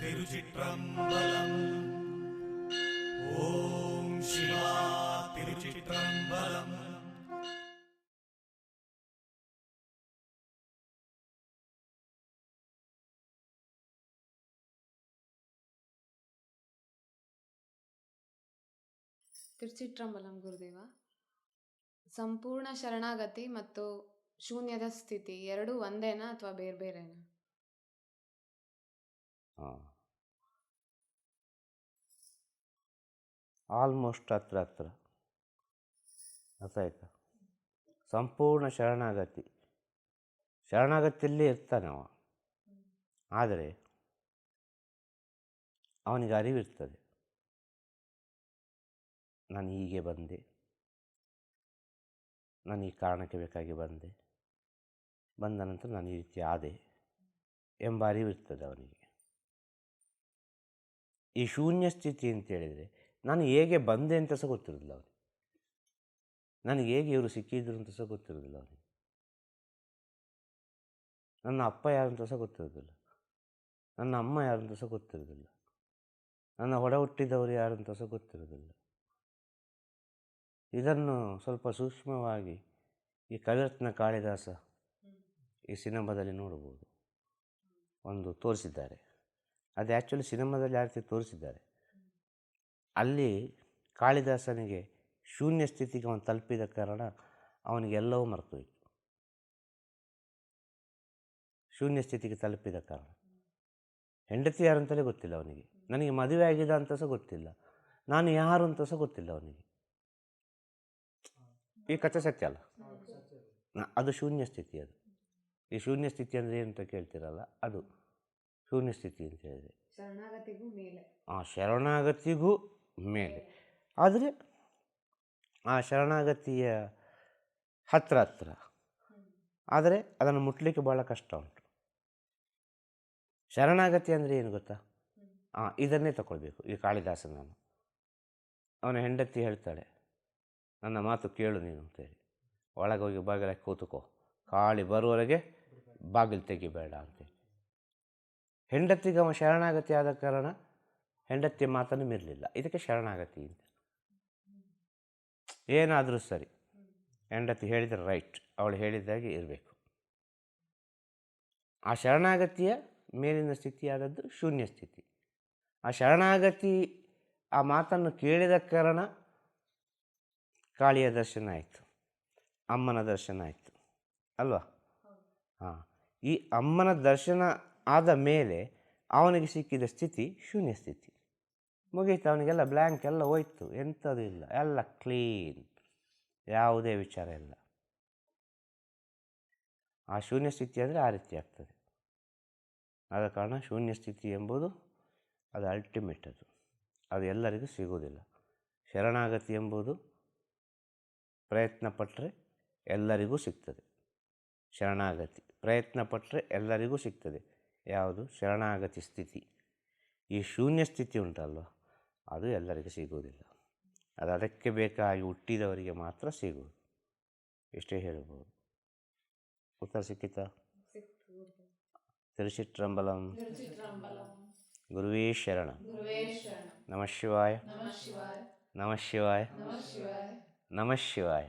திருச்சிற்றம்பலம் ஓம் சிவா திருச்சிற்றம்பலம் ತಿರುಚಿಟ್ರಂಬಲಂ ಗುರುದೇವ ಸಂಪೂರ್ಣ ಶರಣಾಗತಿ ಮತ್ತು ಶೂನ್ಯದ ಸ್ಥಿತಿ ಎರಡೂ ಒಂದೇನಾ ಅಥವಾ ಬೇರೆ ಬೇರೆನಾ ಆಲ್ಮೋಸ್ಟ್ ಹತ್ರ ಹತ್ರ. ಗೊತ್ತಾಯ್ತಾ ಸಂಪೂರ್ಣ ಶರಣಾಗತಿ. ಶರಣಾಗತಿಯಲ್ಲೇ ಇರ್ತಾನೆ ಅವ. ಆದರೆ ಅವನಿಗೆ ಅರಿವಿರ್ತದೆ. ನಾನು ಹೀಗೆ ಬಂದೆ. ನಾನು ಈ ಕಾರಣಕ್ಕೆ ಬೇಕಾಗಿ ಬಂದೆ. ಬಂದ ನಂತರ ನಾನು ಈ ರೀತಿ ಆದೆ ಎಂಬ ಅರಿವಿರ್ತದೆ ಅವನಿಗೆ. ಈ ಶೂನ್ಯ ಸ್ಥಿತಿ ಅಂತ ಹೇಳಿದರೆ ನಾನು ಹೇಗೆ ಬಂದೆ ಅಂತ ಸಹ ಗೊತ್ತಿರೋದಿಲ್ಲ ಅವನಿಗೆ ನನಗೆ ಹೇಗೆ ಇವರು ಸಿಕ್ಕಿದ್ರು ಅಂತ ಸಹ ಗೊತ್ತಿರೋದಿಲ್ಲ ಅವನಿಗೆ ನನ್ನ ಅಪ್ಪ ಯಾರು ಅಂತ ಸಹ ಗೊತ್ತಿರೋದಿಲ್ಲ. ನನ್ನ ಅಮ್ಮ ಯಾರು ಅಂತ ಸಹ ಗೊತ್ತಿರೋದಿಲ್ಲ. ನನ್ನ ಹೊಡ ಹುಟ್ಟಿದವರು ಯಾರು ಅಂತ ಸಹ ಗೊತ್ತಿರೋದಿಲ್ಲ. ಇದನ್ನು ಸ್ವಲ್ಪ ಸೂಕ್ಷ್ಮವಾಗಿ ಈ ಕವಿರತ್ನ ಕಾಳಿದಾಸ ಈ ಸಿನಿಮಾದಲ್ಲಿ ನೋಡ್ಬೋದು ಒಂದು ತೋರಿಸಿದ್ದಾರೆ. ಅದು ಆ್ಯಕ್ಚುಲಿ ಸಿನಿಮಾದಲ್ಲಿ ಆ ತೋರಿಸಿದ್ದಾರೆ? ಅಲ್ಲಿ ಕಾಳಿದಾಸನಿಗೆ ಶೂನ್ಯ ಸ್ಥಿತಿಗೆ ಅವನು ತಲುಪಿದ ಕಾರಣ ಅವನಿಗೆಲ್ಲವೂ ಮರೆತೋಯ್ತು. ಶೂನ್ಯ ಸ್ಥಿತಿಗೆ ತಲುಪಿದ ಕಾರಣ. ಹೆಂಡತಿ ಯಾರು ಅಂತಲೇ ಗೊತ್ತಿಲ್ಲ ಅವನಿಗೆ. ನನಗೆ ಮದುವೆ ಆಗಿದೆ ಅಂತ ಸಹ ಗೊತ್ತಿಲ್ಲ. ನಾನು ಯಾರು ಅಂತ ಸಹ ಗೊತ್ತಿಲ್ಲ ಅವನಿಗೆ. ಈ ಕಥೆ ಸತ್ಯ ಅಲ್ಲ? ಅದು ಶೂನ್ಯ ಸ್ಥಿತಿ ಅದು. ಈ ಶೂನ್ಯ ಸ್ಥಿತಿ ಅಂದರೆ ಏನು ಅಂತ ಕೇಳ್ತಿರಲ್ಲ? ಅದು. ಶೂನ್ಯ ಸ್ಥಿತಿ ಅಂತ ಹೇಳಿದೆ ಶರಣಾಗತಿಗೂ ಮೇಲೆ. ಆ ಶರಣಾಗತಿಗೂ ಮೇಲೆ. ಆದರೆ ಆ ಶರಣಾಗತಿಯ ಹತ್ರ ಹತ್ರ. ಆದರೆ ಅದನ್ನು ಮುಟ್ಲಿಕ್ಕೆ ಭಾಳ ಕಷ್ಟ ಉಂಟು. ಶರಣಾಗತಿ ಅಂದರೆ ಏನು ಗೊತ್ತಾ? ಹಾಂ ಇದನ್ನೇ ತಗೊಳ್ಬೇಕು ಈ ಕಾಳಿದಾಸನ ನಾನು. ಅವನ ಹೆಂಡತಿ ಹೇಳ್ತಾಳೆ, ನನ್ನ ಮಾತು ಕೇಳು ನೀನು ಅಂತೇಳಿ. ಒಳಗೆ ಹೋಗಿ ಬಾಗಿಲಕ್ಕೆ ಕೂತುಕೋ, ಕಾಳಿ ಬರುವವರೆಗೆ ಬಾಗಿಲು ತೆಗಿಬೇಡ ಅಂತೇಳಿ. ಹೆಂಡತಿಗೆ ಅವ ಶರಣಾಗತಿ ಆದ ಕಾರಣ ಹೆಂಡತಿಯ ಮಾತನ್ನು ಮೀರಲಿಲ್ಲ. ಇದಕ್ಕೆ ಶರಣಾಗತಿ ಅಂತ. ಏನಾದರೂ ಸರಿ. ಹೆಂಡತಿ ಹೇಳಿದರೆ ರೈಟ್. ಅವಳು ಹೇಳಿದಾಗೆ ಇರಬೇಕು. ಆ ಶರಣಾಗತಿಯ ಮೇಲಿನ ಸ್ಥಿತಿಯಾದದ್ದು ಶೂನ್ಯ ಸ್ಥಿತಿ. ಆ ಶರಣಾಗತಿ ಆ ಮಾತನ್ನು ಕೇಳಿದ ಕಾರಣ ಕಾಳಿಯ ದರ್ಶನ ಆಯಿತು. ಅಮ್ಮನ ದರ್ಶನ ಆಯಿತು. ಅಲ್ವಾ? ಹಾಂ. ಈ ಅಮ್ಮನ ದರ್ಶನ ಆದ ಮೇಲೆ ಅವನಿಗೆ ಸಿಕ್ಕಿದ ಸ್ಥಿತಿ ಶೂನ್ಯ ಸ್ಥಿತಿ. ಮುಗೀತು ಅವನಿಗೆಲ್ಲ ಬ್ಲ್ಯಾಂಕ್ ಎಲ್ಲ ಹೋಯ್ತು. ಎಂಥದ್ದು ಇಲ್ಲ. ಎಲ್ಲ ಕ್ಲೀನ್ ಯಾವುದೇ ವಿಚಾರ ಇಲ್ಲ. ಆ ಶೂನ್ಯ ಸ್ಥಿತಿ ಅಂದರೆ ಆ ರೀತಿ ಆಗ್ತದೆ. ಆದ ಕಾರಣ ಶೂನ್ಯ ಸ್ಥಿತಿ ಎಂಬುದು ಅದು ಅಲ್ಟಿಮೇಟ್ ಅದು. ಅದು ಎಲ್ಲರಿಗೂ ಸಿಗುವುದಿಲ್ಲ. ಶರಣಾಗತಿ ಎಂಬುದು ಪ್ರಯತ್ನ ಪಟ್ಟರೆ ಎಲ್ಲರಿಗೂ ಸಿಗ್ತದೆ. ಶರಣಾಗತಿ. ಪ್ರಯತ್ನ ಪಟ್ಟರೆ ಎಲ್ಲರಿಗೂ ಸಿಗ್ತದೆ. ಯಾವುದು? ಶರಣಾಗತಿ ಸ್ಥಿತಿ. ಈ ಶೂನ್ಯ ಸ್ಥಿತಿ ಉಂಟಲ್ವ? ಅದು ಎಲ್ಲರಿಗೂ ಸಿಗುವುದಿಲ್ಲ. ಅದು ಅದಕ್ಕೆ ಬೇಕಾಗಿ ಹುಟ್ಟಿದವರಿಗೆ ಮಾತ್ರ ಸಿಗುವುದು. ಇಷ್ಟೇ ಹೇಳ್ಬೋದು ಉತ್ತರ ಸಿಕ್ಕಿತ? ತಿರುಚಿತ್ರಂಬಲಂ ಗುರುವೇ ಶರಣ. ನಮಃ ಶಿವಾಯ. ನಮಃ ಶಿವಾಯ. ನಮಃ ಶಿವಾಯ.